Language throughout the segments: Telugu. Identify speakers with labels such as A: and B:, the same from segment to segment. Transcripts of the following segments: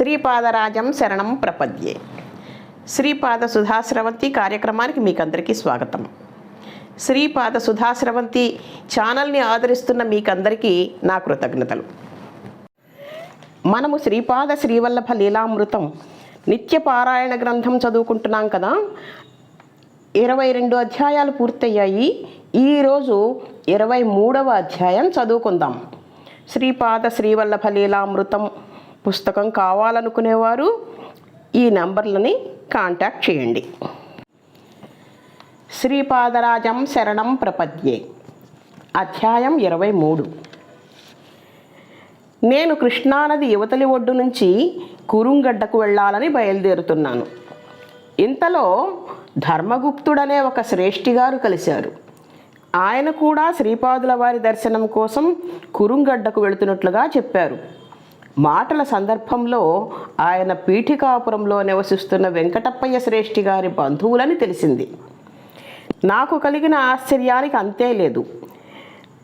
A: శ్రీపాదరాజం శరణం ప్రపద్యే. శ్రీపాద సుధాశ్రవంతి కార్యక్రమానికి మీకందరికీ స్వాగతం. శ్రీపాద సుధాశ్రవంతి ఛానల్ని ఆదరిస్తున్న మీకందరికీ నా కృతజ్ఞతలు. మనము శ్రీపాద శ్రీవల్లభ లీలామృతం నిత్య పారాయణ గ్రంథం చదువుకుంటున్నాం కదా? ఇరవై రెండు అధ్యాయాలు పూర్తయ్యాయి. ఈరోజు ఇరవై మూడవ అధ్యాయం చదువుకుందాం. శ్రీపాద శ్రీవల్లభ లీలామృతం పుస్తకం కావాలనుకునేవారు ఈ నంబర్లని కాంటాక్ట్ చేయండి. శ్రీపాదరాజం శరణం ప్రపద్యే. అధ్యాయం ఇరవై మూడు. నేను కృష్ణానది యువతలి ఒడ్డు నుంచి కురుంగడ్డకు వెళ్ళాలని బయలుదేరుతున్నాను. ఇంతలో ధర్మగుప్తుడనే ఒక శ్రేష్ఠి గారు కలిశారు. ఆయన కూడా శ్రీపాదుల వారి దర్శనం కోసం కురుంగడ్డకు వెళుతున్నట్లుగా చెప్పారు. మాటల సందర్భంలో ఆయన పీఠికాపురంలో నివసిస్తున్న వెంకటప్పయ్య శ్రేష్ఠి గారి బంధువులని తెలిసింది. నాకు కలిగిన ఆశ్చర్యానికి అంతే లేదు.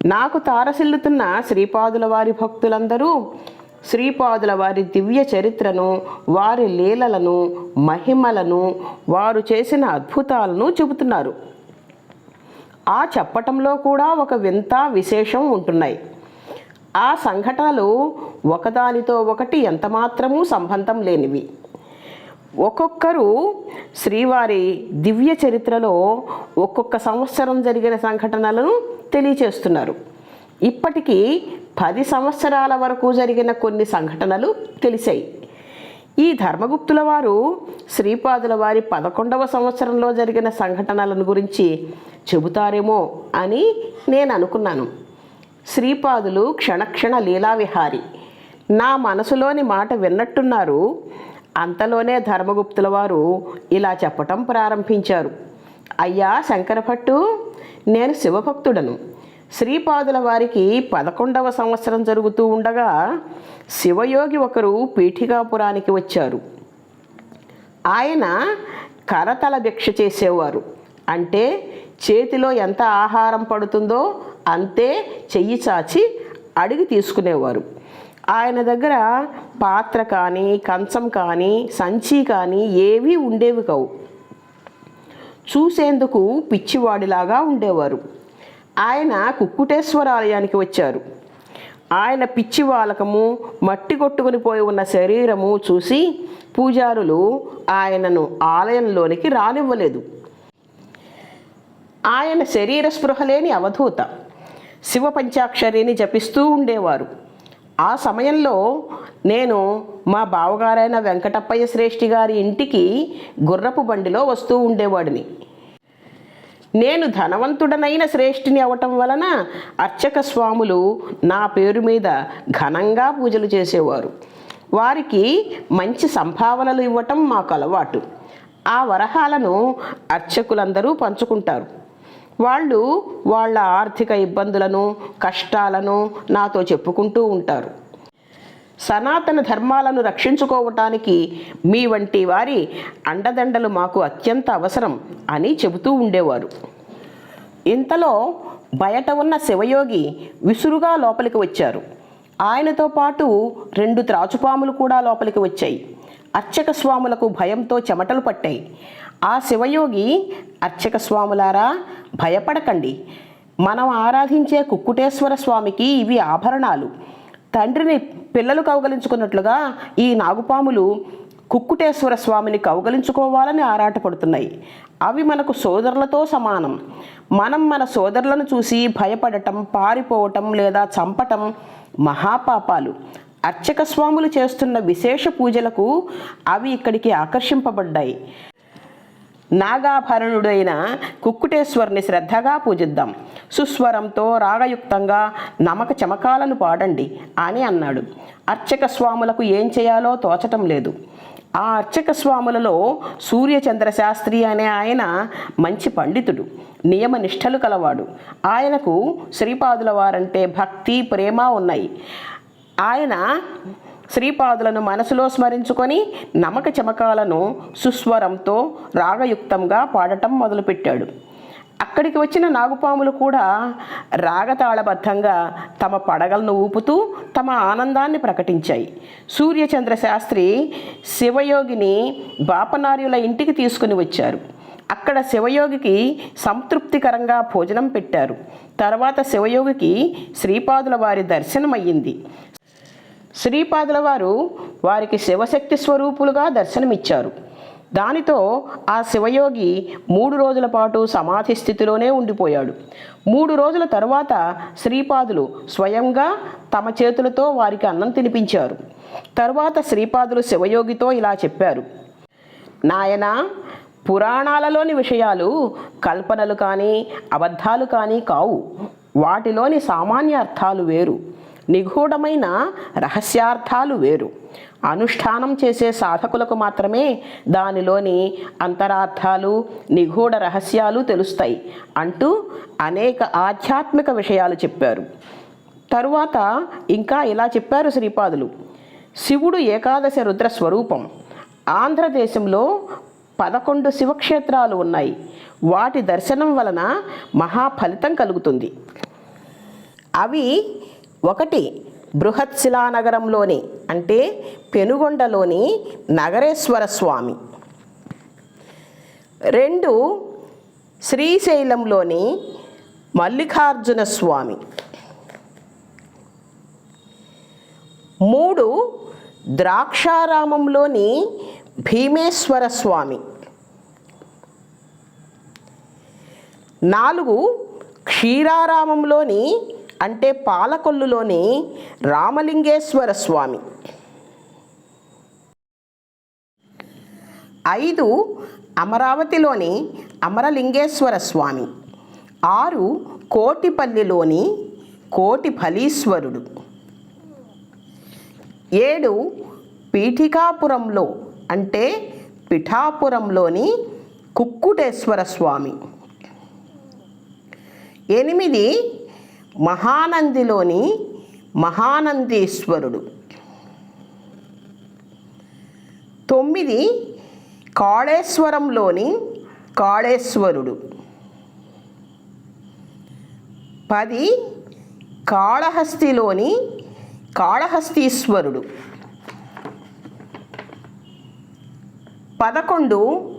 A: నాకు తారసిల్లుతున్న శ్రీపాదుల వారి భక్తులందరూ శ్రీపాదుల వారి దివ్య చరిత్రను వారి లీలలను మహిమలను వారు చేసిన అద్భుతాలను చెబుతున్నారు. ఆ చెప్పటంలో కూడా ఒక వింత విశేషం ఉంటున్నాయి. ఆ సంఘటనలు ఒకదానితో ఒకటి ఎంతమాత్రమూ సంబంధం లేనివి. ఒక్కొక్కరు శ్రీవారి దివ్య చరిత్రలో ఒక్కొక్క సంవత్సరం జరిగిన సంఘటనలను తెలియచేస్తున్నారు. ఇప్పటికీ పది సంవత్సరాల వరకు జరిగిన కొన్ని సంఘటనలు తెలిసాయి. ఈ ధర్మగుప్తుల వారు శ్రీపాదుల వారి పదకొండవ సంవత్సరంలో జరిగిన సంఘటనలను గురించి చెబుతారేమో అని నేను అనుకున్నాను. శ్రీపాదులు క్షణక్షణ లీలావిహారి నా మనసులోని మాట విన్నట్టున్నారు. అంతలోనే ధర్మగుప్తుల వారు ఇలా చెప్పటం ప్రారంభించారు. అయ్యా శంకరభట్టు నేను శివభక్తుడను. శ్రీపాదుల వారికి పదకొండవ సంవత్సరం జరుగుతూ ఉండగా శివయోగి ఒకరు పీఠికాపురానికి వచ్చారు. ఆయన కరతల భిక్ష చేసేవారు. అంటే చేతిలో ఎంత ఆహారం పడుతుందో అంతే చెయ్యి చాచి అడిగి తీసుకునేవారు. ఆయన దగ్గర పాత్ర కానీ కంచం కానీ సంచి కానీ ఏవి ఉండేవి కావు. చూసేందుకు పిచ్చివాడిలాగా ఉండేవారు. ఆయన కుక్కుటేశ్వర ఆలయానికి వచ్చారు. ఆయన పిచ్చి వాలకము మట్టి కొట్టుకుని పోయి ఉన్న శరీరము చూసి పూజారులు ఆయనను ఆలయంలోనికి రానివ్వలేదు. ఆయన శరీర స్పృహ లేని అవధూత. శివ పంచాక్షరిని జపిస్తూ ఉండేవారు. ఆ సమయంలో నేను మా బావగారైన వెంకటప్పయ్య శ్రేష్ఠి గారి ఇంటికి గుర్రపు బండిలో వస్తూ ఉండేవాడిని. నేను ధనవంతుడనైన శ్రేష్ఠిని అవటం వలన అర్చక స్వాములు నా పేరు మీద ఘనంగా పూజలు చేసేవారు. వారికి మంచి సంభావనలు ఇవ్వటం మాకు అలవాటు. ఆ వరహాలను అర్చకులందరూ పంచుకుంటారు. వాళ్ళు వాళ్ళ ఆర్థిక ఇబ్బందులను కష్టాలను నాతో చెప్పుకుంటూ ఉంటారు. సనాతన ధర్మాలను రక్షించుకోవటానికి మీ వంటి వారి అండదండలు మాకు అత్యంత అవసరం అని చెబుతూ ఉండేవారు. ఇంతలో బయట ఉన్న శివయోగి విసురుగా లోపలికి వచ్చారు. ఆయనతో పాటు రెండు త్రాచుపాములు కూడా లోపలికి వచ్చాయి. అర్చక స్వాములకు భయంతో చెమటలు పట్టాయి. ఆ శివయోగి అర్చక స్వాములారా భయపడకండి. మనం ఆరాధించే కుక్కుటేశ్వర స్వామికి ఇవి ఆభరణాలు. తండ్రిని పిల్లలు కౌగలించుకున్నట్లుగా ఈ నాగుపాములు కుక్కుటేశ్వర స్వామిని కౌగలించుకోవాలని ఆరాటపడుతున్నాయి. అవి మనకు సోదరులతో సమానం. మనం మన సోదరులను చూసి భయపడటం పారిపోవటం లేదా చంపటం మహాపాపాలు. అర్చక స్వాములు చేస్తున్న విశేష పూజలకు అవి ఇక్కడికి ఆకర్షింపబడ్డాయి. నాగాభరణుడైన కుక్కుటేశ్వరుని శ్రద్ధగా పూజిద్దాం. సుస్వరంతో రాగయుక్తంగా నమక చమకాలను పాడండి అని అన్నాడు. అర్చక స్వాములకు ఏం చేయాలో తోచటం లేదు. ఆ అర్చక స్వాములలో సూర్యచంద్ర శాస్త్రి అనే ఆయన మంచి పండితుడు నియమ నిష్టలు కలవాడు. ఆయనకు శ్రీపాదుల వారంటే భక్తి ప్రేమ ఉన్నాయి. ఆయన శ్రీపాదులను మనసులో స్మరించుకొని నమక చమకాలను సుస్వరంతో రాగయుక్తంగా పాడటం మొదలుపెట్టాడు. అక్కడికి వచ్చిన నాగుపాములు కూడా రాగతాళబద్ధంగా తమ పడగలను ఊపుతూ తమ ఆనందాన్ని ప్రకటించాయి. సూర్యచంద్ర శాస్త్రి శివయోగిని బాపనార్యుల ఇంటికి తీసుకుని వచ్చారు. అక్కడ శివయోగికి సంతృప్తికరంగా భోజనం పెట్టారు. తర్వాత శివయోగికి శ్రీపాదుల వారి దర్శనమయ్యింది. శ్రీపాదుల వారు వారికి శివశక్తి స్వరూపులుగా దర్శనమిచ్చారు. దానితో ఆ శివయోగి మూడు రోజుల పాటు సమాధి స్థితిలోనే ఉండిపోయాడు. మూడు రోజుల తర్వాత శ్రీపాదులు స్వయంగా తమ చేతులతో వారికి అన్నం తినిపించారు. తరువాత శ్రీపాదులు శివయోగితో ఇలా చెప్పారు. నాయనా పురాణాలలోని విషయాలు కల్పనలు కానీ అబద్ధాలు కానీ కావు. వాటిలోని సామాన్య అర్థాలు వేరు. నిగూఢమైన రహస్యార్థాలు వేరు. అనుష్ఠానం చేసే సాధకులకు మాత్రమే దానిలోని అంతరార్థాలు నిగూఢ రహస్యాలు తెలుస్తాయి అంటూ అనేక ఆధ్యాత్మిక విషయాలు చెప్పారు. తరువాత ఇంకా ఇలా చెప్పారు శ్రీపాదులు. శివుడు ఏకాదశ రుద్ర స్వరూపం. ఆంధ్రదేశంలో పదకొండు శివక్షేత్రాలు ఉన్నాయి. వాటి దర్శనం వలన మహాఫలితం కలుగుతుంది. అవి ఒకటి బృహత్శిలానగరంలోని అంటే పెనుగొండలోని నగరేశ్వర స్వామి. రెండు శ్రీశైలంలోని మల్లికార్జున స్వామి. మూడు ద్రాక్షారామంలోని భీమేశ్వర స్వామి. నాలుగు క్షీరారామంలోని అంటే పాలకొల్లులోని రామలింగేశ్వర స్వామి. ఐదు అమరావతిలోని అమరలింగేశ్వర స్వామి. ఆరు కోటిపల్లిలోని కోటి ఫలీశ్వరుడు ఏడు పీఠికాపురంలో అంటే పిఠాపురంలోని కుక్కుటేశ్వర స్వామి. ఎనిమిది మహానందిలోని మహానందేశ్వరుడు. తొమ్మిది కాళేశ్వరంలోని కాళేశ్వరుడు. పది కాళహస్తిలోని కాళహస్తీశ్వరుడు. పదకొండు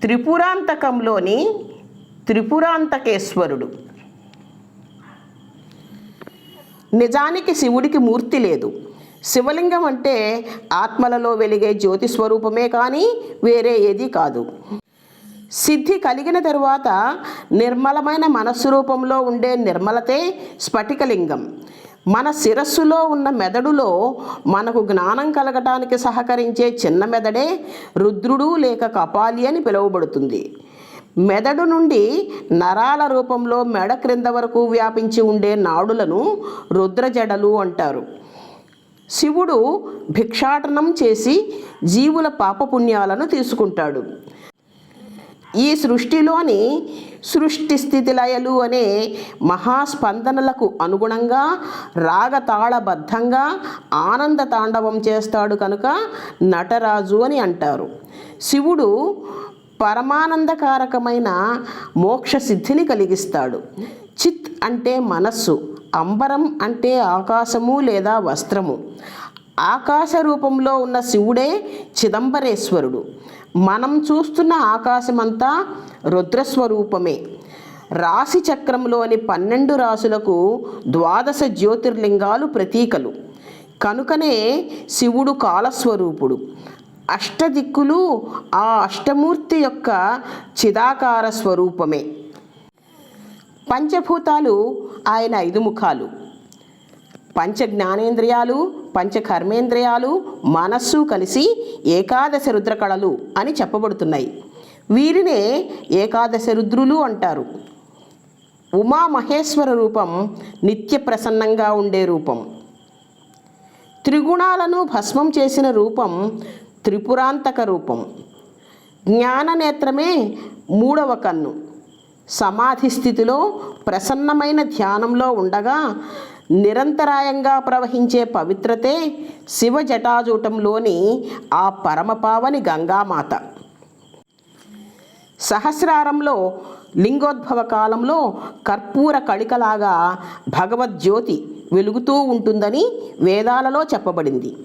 A: త్రిపురాంతకంలోని త్రిపురాంతకేశ్వరుడు. నిజానికి శివుడికి మూర్తి లేదు. శివలింగం అంటే ఆత్మలలో వెలిగే జ్యోతి స్వరూపమే కానీ వేరే ఏది కాదు. సిద్ధి కలిగిన తరువాత నిర్మలమైన మనస్సు రూపంలో ఉండే నిర్మలతే స్ఫటికలింగం. మన శిరస్సులో ఉన్న మెదడులో మనకు జ్ఞానం కలగటానికి సహకరించే చిన్న మెదడే రుద్రుడు లేక కపాలి అని పిలువబడుతుంది. మెదడు నుండి నరాల రూపంలో మెడ క్రింద వరకు వ్యాపించి ఉండే నాడులను రుద్రజడలు అంటారు. శివుడు భిక్షాటనం చేసి జీవుల పాపపుణ్యాలను తీసుకుంటాడు. ఈ సృష్టిలోని సృష్టి స్థితి లయలు అనే మహాస్పందనలకు అనుగుణంగా రాగతాళబద్ధంగా ఆనంద తాండవం చేస్తాడు కనుక నటరాజు అని అంటారు. శివుడు పరమానందకారకమైన మోక్ష సిద్ధిని కలిగిస్తాడు. చిత్ అంటే మనస్సు అంబరం అంటే ఆకాశము లేదా వస్త్రము. ఆకాశ రూపంలో ఉన్న శివుడే చిదంబరేశ్వరుడు. మనం చూస్తున్న ఆకాశమంతా రుద్రస్వరూపమే. రాశి చక్రంలోని పన్నెండు రాసులకు ద్వాదశ జ్యోతిర్లింగాలు ప్రతీకలు. కనుకనే శివుడు కాలస్వరూపుడు. అష్టదిక్కులు ఆ అష్టమూర్తి యొక్క చిదాకార స్వరూపమే. పంచభూతాలు ఆయన ఐదు ముఖాలు. పంచ జ్ఞానేంద్రియాలు పంచ కర్మేంద్రియాలు మనస్సు కలిసి ఏకాదశ రుద్రకళలు అని చెప్పబడుతున్నాయి. వీరినే ఏకాదశ రుద్రులు అంటారు. ఉమా మహేశ్వర రూపం నిత్య ప్రసన్నంగా ఉండే రూపం. త్రిగుణాలను భస్మం చేసిన రూపం త్రిపురాంతక రూపం. జ్ఞాననేత్రమే మూడవ కన్ను. సమాధి స్థితిలో ప్రసన్నమైన ధ్యానంలో ఉండగా నిరంతరాయంగా ప్రవహించే పవిత్రతే శివ జటాజూటంలోని ఆ పరమపావని గంగామాత. సహస్రారంలో లింగోద్భవ కాలంలో కర్పూర కళికలాగా భగవద్జ్యోతి వెలుగుతూ ఉంటుందని వేదాలలో చెప్పబడింది.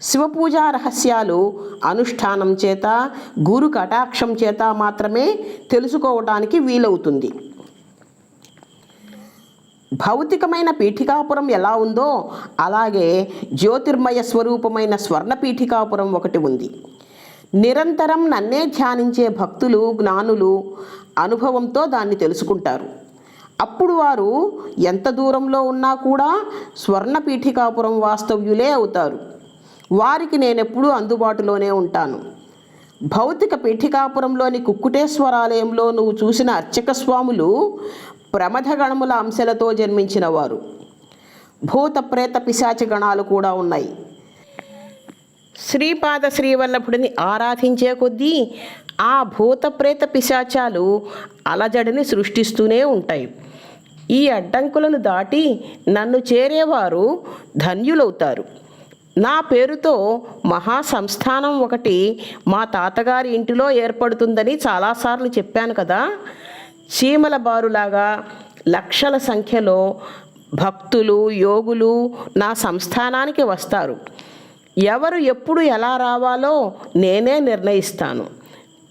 A: శివపూజా రహస్యాలు అనుష్ఠానం చేత గురు కటాక్షం చేత మాత్రమే తెలుసుకోవడానికి వీలవుతుంది. భౌతికమైన పీఠికాపురం ఎలా ఉందో అలాగే జ్యోతిర్మయ స్వరూపమైన స్వర్ణ పీఠికాపురం ఒకటి ఉంది. నిరంతరం నన్నే ధ్యానించే భక్తులు జ్ఞానులు అనుభవంతో దాన్ని తెలుసుకుంటారు. అప్పుడు వారు ఎంత దూరంలో ఉన్నా కూడా స్వర్ణ పీఠికాపురం వాస్తవ్యులే అవుతారు. వారికి నేనెప్పుడూ అందుబాటులోనే ఉంటాను. భౌతిక పీఠికాపురంలోని కుక్కుటేశ్వరాలయంలో నువ్వు చూసిన అర్చక స్వాములు ప్రమథగణముల అంశలతో జన్మించిన వారు భూత ప్రేత పిశాచ గణాలు కూడా ఉన్నాయి. శ్రీపాద శ్రీవల్లభుడిని ఆరాధించే కొద్దీ ఆ భూత ప్రేత పిశాచాలు అలజడిని సృష్టిస్తూనే ఉంటాయి. ఈ అడ్డంకులను దాటి నన్ను చేరేవారు ధన్యులవుతారు. నా పేరుతో మహా సంస్థానం ఒకటి మా తాతగారి ఇంటిలో ఏర్పడుతుందని చాలాసార్లు చెప్పాను కదా. చీమల బారులాగా లక్షల సంఖ్యలో భక్తులు యోగులు నా సంస్థానానికి వస్తారు. ఎవరు ఎప్పుడు ఎలా రావాలో నేనే నిర్ణయిస్తాను.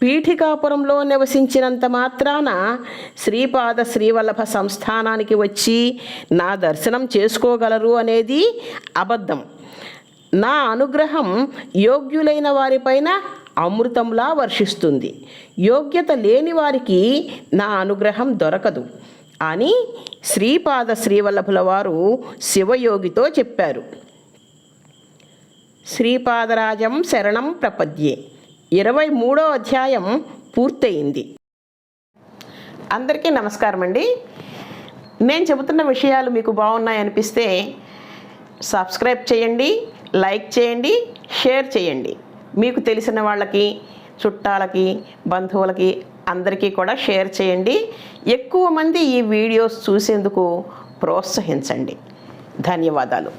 A: పీఠికాపురంలో నివసించినంత మాత్రాన శ్రీపాద శ్రీవల్లభ సంస్థానానికి వచ్చి నా దర్శనం చేసుకోగలరు అనేది అబద్ధం. నా అనుగ్రహం యోగ్యులైన వారిపైన అమృతంలా వర్షిస్తుంది. యోగ్యత లేని వారికి నా అనుగ్రహం దొరకదు. అని శ్రీపాద శ్రీవల్లభుల వారు శివయోగితో చెప్పారు. శ్రీపాదరాజం శరణం ప్రపద్యే. ఇరవై మూడో అధ్యాయం పూర్తయింది. అందరికీ నమస్కారం అండి. నేను చెబుతున్న విషయాలు మీకు బాగున్నాయి అనిపిస్తే సబ్స్క్రైబ్ చేయండి. లైక్ చేయండి షేర్ చేయండి. మీకు తెలిసిన వాళ్ళకి చుట్టాలకి బంధువులకి అందరికీ కూడా షేర్ చేయండి. ఎక్కువ మంది ఈ వీడియోస్ చూసేందుకు ప్రోత్సహించండి. ధన్యవాదాలు.